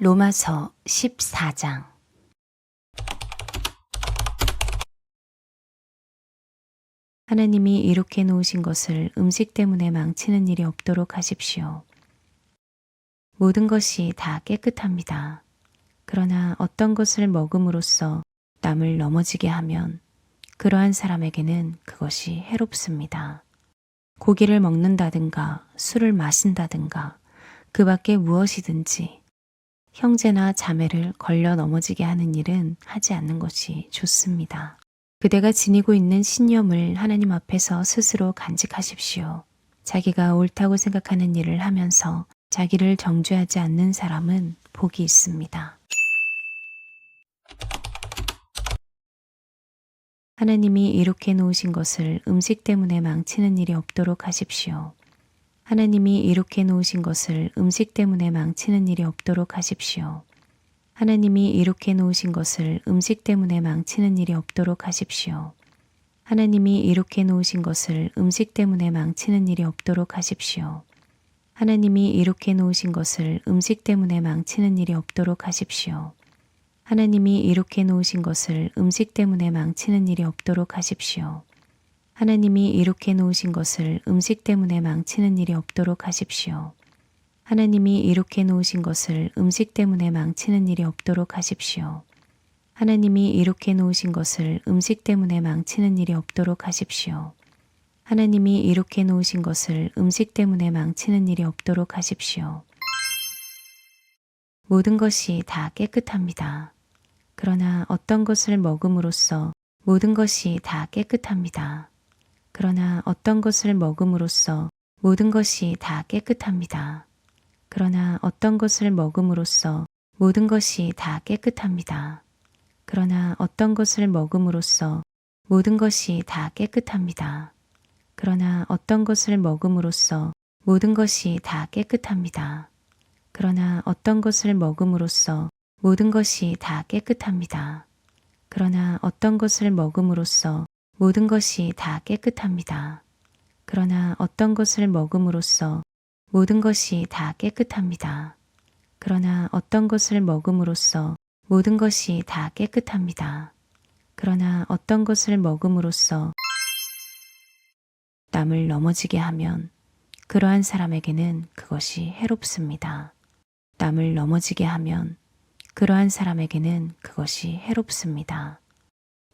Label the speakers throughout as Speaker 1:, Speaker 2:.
Speaker 1: 로마서 14장 하나님이 이렇게 놓으신 것을 음식 때문에 망치는 일이 없도록 하십시오. 모든 것이 다 깨끗합니다. 그러나 어떤 것을 먹음으로써 남을 넘어지게 하면 그러한 사람에게는 그것이 해롭습니다. 고기를 먹는다든가 술을 마신다든가 그 밖에 무엇이든지 형제나 자매를 걸려 넘어지게 하는 일은 하지 않는 것이 좋습니다. 그대가 지니고 있는 신념을 하나님 앞에서 스스로 간직하십시오. 자기가 옳다고 생각하는 일을 하면서 자기를 정죄하지 않는 사람은 복이 있습니다. 하나님이 이렇게 놓으신 것을 음식 때문에 망치는 일이 없도록 하십시오. 하나님이 이렇게 놓으신 것을 음식 때문에 망치는 일이 없도록 하십시오. 하나님이 이렇게 놓으신 것을 음식 때문에 망치는 일이 없도록 하십시오. 하나님이 이렇게 놓으신 것을 음식 때문에 망치는 일이 없도록 하십시오. 하나님이 이렇게 놓으신 것을 음식 때문에 망치는 일이 없도록 하십시오. 하나님이 이렇게 놓으신 것을 음식 때문에 망치는 일이 없도록 하십시오. 하나님이 이렇게 놓으신 것을 음식 때문에 망치는 일이 없도록 하십시오. 하나님이 이렇게 놓으신 것을 음식 때문에 망치는 일이 없도록 하십시오. 하나님이 이렇게 놓으신 것을 음식 때문에 망치는 일이 없도록 하십시오. 하나님이 이렇게 놓으신 것을 음식 때문에 망치는 일이 없도록 하십시오. 모든 것이 다 깨끗합니다. 그러나 어떤 것을 먹음으로써 모든 것이 다 깨끗합니다. 그러나 어떤 것을 먹음으로써 모든 것이 다 깨끗합니다. 그러나 어떤 것을 먹음으로써 모든 것이 다 깨끗합니다. 그러나 어떤 것을 먹음으로써 모든 것이 다 깨끗합니다. 그러나 어떤 것을 먹음으로써 모든 것이 다 깨끗합니다. 그러나 어떤 것을 먹음으로써 모든 것이 다 깨끗합니다. 그러나 어떤 것을 먹음으로써 모든 것이 다 깨끗합니다. 그러나 어떤 것을 먹음으로써 모든 것이 다 깨끗합니다. 그러나 어떤 것을 먹음으로써 모든 것이 다 깨끗합니다. 그러나 어떤 것을 먹음으로써 남을 넘어지게 하면 그러한 사람에게는 그것이 해롭습니다. 남을 넘어지게 하면 그러한 사람에게는 그것이 해롭습니다.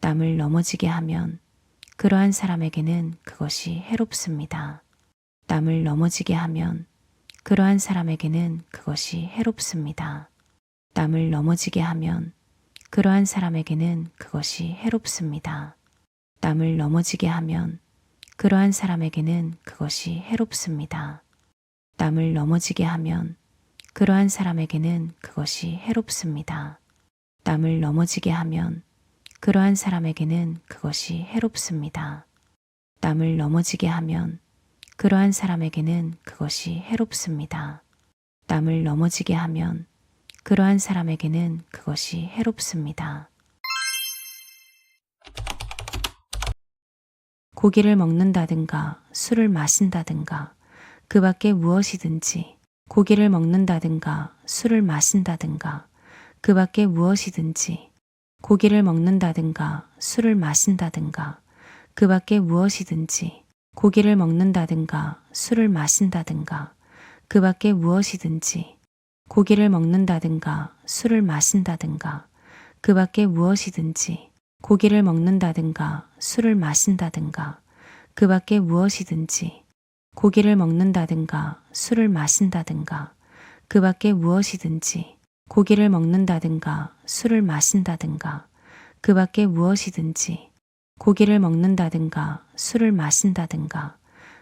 Speaker 1: 남을 넘어지게 하면 그러한 사람에게는 그것이 해롭습니다. 남을 넘어지게 하면 그러한 사람에게는 그것이 해롭습니다. 남을 넘어지게 하면 그러한 사람에게는 그것이 해롭습니다. 남을 넘어지게 하면 그러한 사람에게는 그것이 해롭습니다. 남을 넘어지게 하면 그러한 사람에게는 그것이 해롭습니다. 남을 넘어지게 하면 그러한 사람에게는 그것이 해롭습니다. 남을 넘어지게 하면 그러한 사람에게는 그것이 해롭습니다. 남을 넘어지게 하면 그러한 사람에게는 그것이 해롭습니다. 고기를 먹는다든가 술을 마신다든가 그 밖에 무엇이든지 고기를 먹는다든가 술을 마신다든가 그 밖에 무엇이든지 고기를 먹는다든가 술을 마신다든가 그 밖에 무엇이든지 고기를 먹는다든가 술을 마신다든가 그 밖에 무엇이든지 고기를 먹는다든가 술을 마신다든가 그 밖에 무엇이든지 고기를 먹는다든가 술을 마신다든가 그 밖에 무엇이든지 고기를 먹는다든가 술을 마신다든가 그 밖에 무엇이든지 고기를 먹는다든가 술을 마신다든가 그 밖에 무엇이든지 고기를 먹는다든가 술을 마신다든가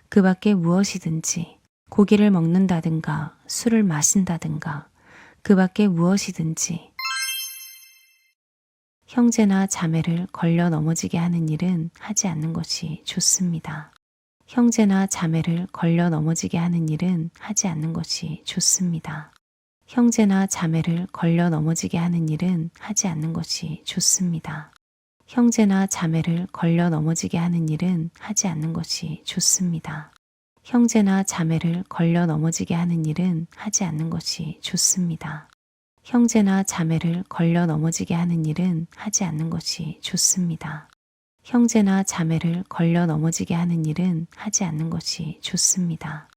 Speaker 1: 그 밖에 무엇이든지 고기를 먹는다든가 술을 마신다든가 그 밖에 무엇이든지 형제나 자매를 걸려 넘어지게 하는 일은 하지 않는 것이 좋습니다. 형제나 자매를 걸려 넘어지게 하는 일은 하지 않는 것이 좋습니다. 형제나 자매를 걸려 넘어지게 하는 일은 하지 않는 것이 좋습니다. 형제나 자매를 걸려 넘어지게 하는 일은 하지 않는 것이 좋습니다. 형제나 자매를 걸려 넘어지게 하는 일은 하지 않는 것이 좋습니다. 형제나 자매를 걸려 넘어지게 하는 일은 하지 않는 것이 좋습니다. 형제나 자매를 걸려 넘어지게 하는 일은 하지 않는 것이 좋습니다.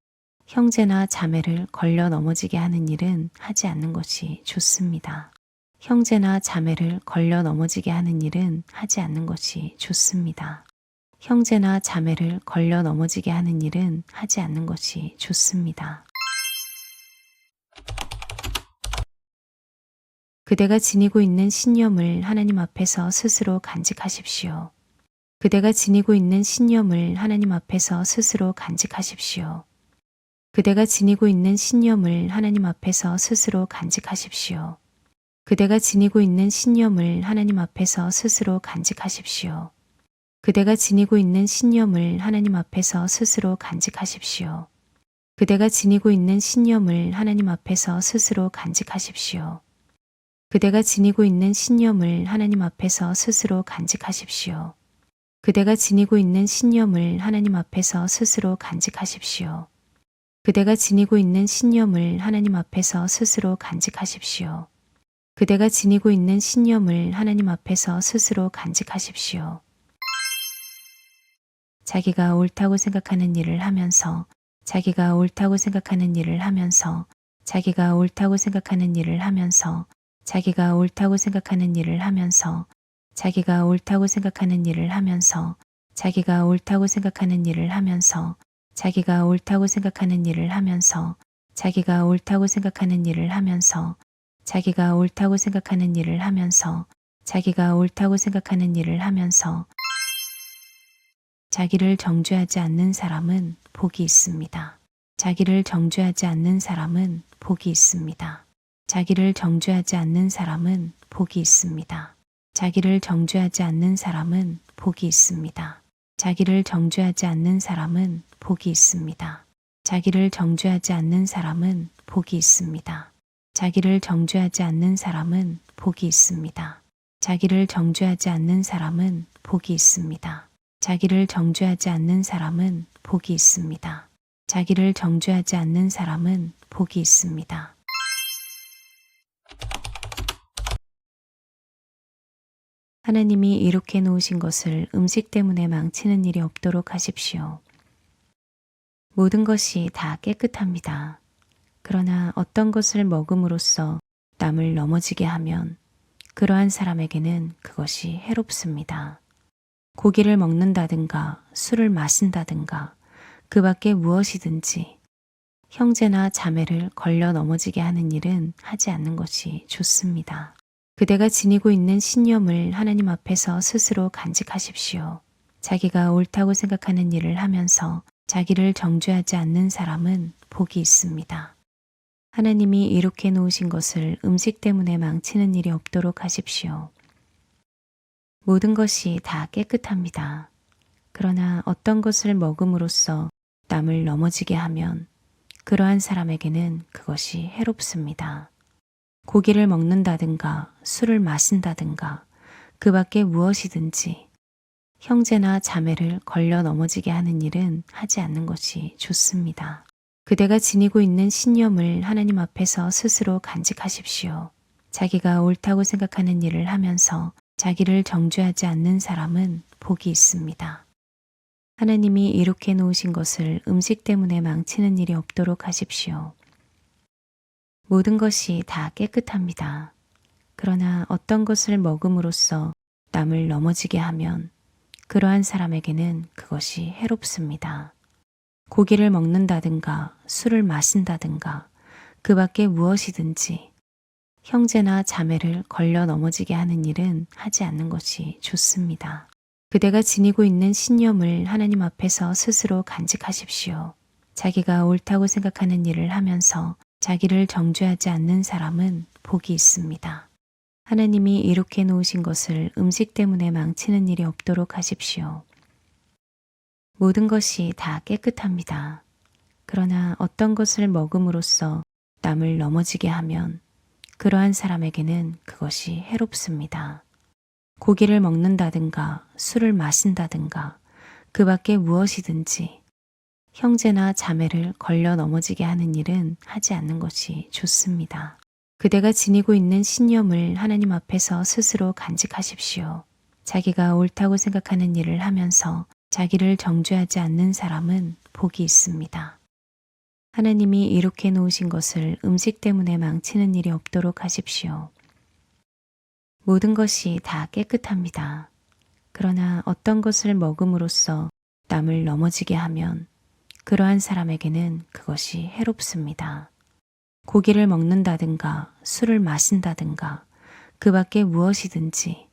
Speaker 1: 형제나 자매를 걸려 넘어지게 하는 일은 하지 않는 것이 좋습니다. 형제나 자매를 걸려 넘어지게 하는 일은 하지 않는 것이 좋습니다. 형제나 자매를 걸려 넘어지게 하는 일은 하지 않는 것이 좋습니다. 그대가 지니고 있는 신념을 하나님 앞에서 스스로 간직하십시오. 그대가 지니고 있는 신념을 하나님 앞에서 스스로 간직하십시오. 그대가 지니고 있는 신념을 하나님 앞에서 스스로 간직하십시오. 그대가 지니고 있는 신념을 하나님 앞에서 스스로 간직하십시오. 그대가 지니고 있는 신념을 하나님 앞에서 스스로 간직하십시오. 그대가 지니고 있는 신념을 하나님 앞에서 스스로 간직하십시오. 그대가 지니고 있는 신념을 하나님 앞에서 스스로 간직하십시오. 그대가 지니고 있는 신념을 하나님 앞에서 스스로 간직하십시오. 그대가 지니고 있는 신념을 하나님 앞에서 스스로 간직하십시오. 그대가 지니고 있는 신념을 하나님 앞에서 스스로 간직하십시오. 자기가 옳다고 생각하는 일을 하면서 자기가 옳다고 생각하는 일을 하면서 자기가 옳다고 생각하는 일을 하면서 자기가 옳다고 생각하는 일을 하면서 자기가 옳다고 생각하는 일을 하면서 자기가 옳다고 생각하는 일을 하면서 자기가 옳다고 생각하는 일을 하면서 자기가 옳다고 생각하는 일을 하면서 자기가 옳다고 생각하는 일을 하면서 자기가 옳다고 생각하는 일을 하면서 자기를 정죄하지 않는 사람은 복이 있습니다. 자기를 정죄하지 않는 사람은 복이 있습니다. 자기를 정죄하지 않는 사람은 복이 있습니다. 자기를 정죄하지 않는 사람은 복이 있습니다. 자기를 정죄하지 않는 사람은 복이 있습니다. 자기를 정죄하지 않는 사람은 복이 있습니다. 자기를 정죄하지 않는 사람은 복이 있습니다. 자기를 정죄하지 않는 사람은 복이 있습니다. 자기를 정죄하지 않는 사람은 복이 있습니다. 자기를 정죄하지 않는 사람은 복이 있습니다. 하나님이 이렇게 놓으신 것을 음식 때문에 망치는 일이 없도록 하십시오. 모든 것이 다 깨끗합니다. 그러나 어떤 것을 먹음으로써 남을 넘어지게 하면 그러한 사람에게는 그것이 해롭습니다. 고기를 먹는다든가 술을 마신다든가 그 밖에 무엇이든지 형제나 자매를 걸려 넘어지게 하는 일은 하지 않는 것이 좋습니다. 그대가 지니고 있는 신념을 하나님 앞에서 스스로 간직하십시오. 자기가 옳다고 생각하는 일을 하면서 자기를 정죄하지 않는 사람은 복이 있습니다. 하나님이 이렇게 놓으신 것을 음식 때문에 망치는 일이 없도록 하십시오. 모든 것이 다 깨끗합니다. 그러나 어떤 것을 먹음으로써 남을 넘어지게 하면 그러한 사람에게는 그것이 해롭습니다. 고기를 먹는다든가 술을 마신다든가 그 밖에 무엇이든지 형제나 자매를 걸려 넘어지게 하는 일은 하지 않는 것이 좋습니다. 그대가 지니고 있는 신념을 하나님 앞에서 스스로 간직하십시오. 자기가 옳다고 생각하는 일을 하면서 자기를 정죄하지 않는 사람은 복이 있습니다. 하나님이 이렇게 놓으신 것을 음식 때문에 망치는 일이 없도록 하십시오. 모든 것이 다 깨끗합니다. 그러나 어떤 것을 먹음으로써 남을 넘어지게 하면 그러한 사람에게는 그것이 해롭습니다. 고기를 먹는다든가 술을 마신다든가 그 밖에 무엇이든지 형제나 자매를 걸려 넘어지게 하는 일은 하지 않는 것이 좋습니다. 그대가 지니고 있는 신념을 하나님 앞에서 스스로 간직하십시오. 자기가 옳다고 생각하는 일을 하면서 자기를 정죄하지 않는 사람은 복이 있습니다. 하나님이 이렇게 놓으신 것을 음식 때문에 망치는 일이 없도록 하십시오. 모든 것이 다 깨끗합니다. 그러나 어떤 것을 먹음으로써 남을 넘어지게 하면 그러한 사람에게는 그것이 해롭습니다. 고기를 먹는다든가 술을 마신다든가 그 밖에 무엇이든지 형제나 자매를 걸려 넘어지게 하는 일은 하지 않는 것이 좋습니다. 그대가 지니고 있는 신념을 하나님 앞에서 스스로 간직하십시오. 자기가 옳다고 생각하는 일을 하면서 자기를 정죄하지 않는 사람은 복이 있습니다. 하나님이 이렇게 놓으신 것을 음식 때문에 망치는 일이 없도록 하십시오. 모든 것이 다 깨끗합니다. 그러나 어떤 것을 먹음으로써 남을 넘어지게 하면 그러한 사람에게는 그것이 해롭습니다. 고기를 먹는다든가 술을 마신다든가 그 밖에 무엇이든지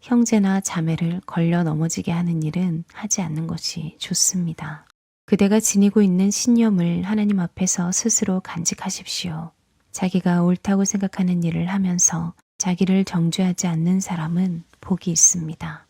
Speaker 1: 형제나 자매를 걸려 넘어지게 하는 일은 하지 않는 것이 좋습니다. 그대가 지니고 있는 신념을 하나님 앞에서 스스로 간직하십시오. 자기가 옳다고 생각하는 일을 하면서 자기를 정죄하지 않는 사람은 복이 있습니다.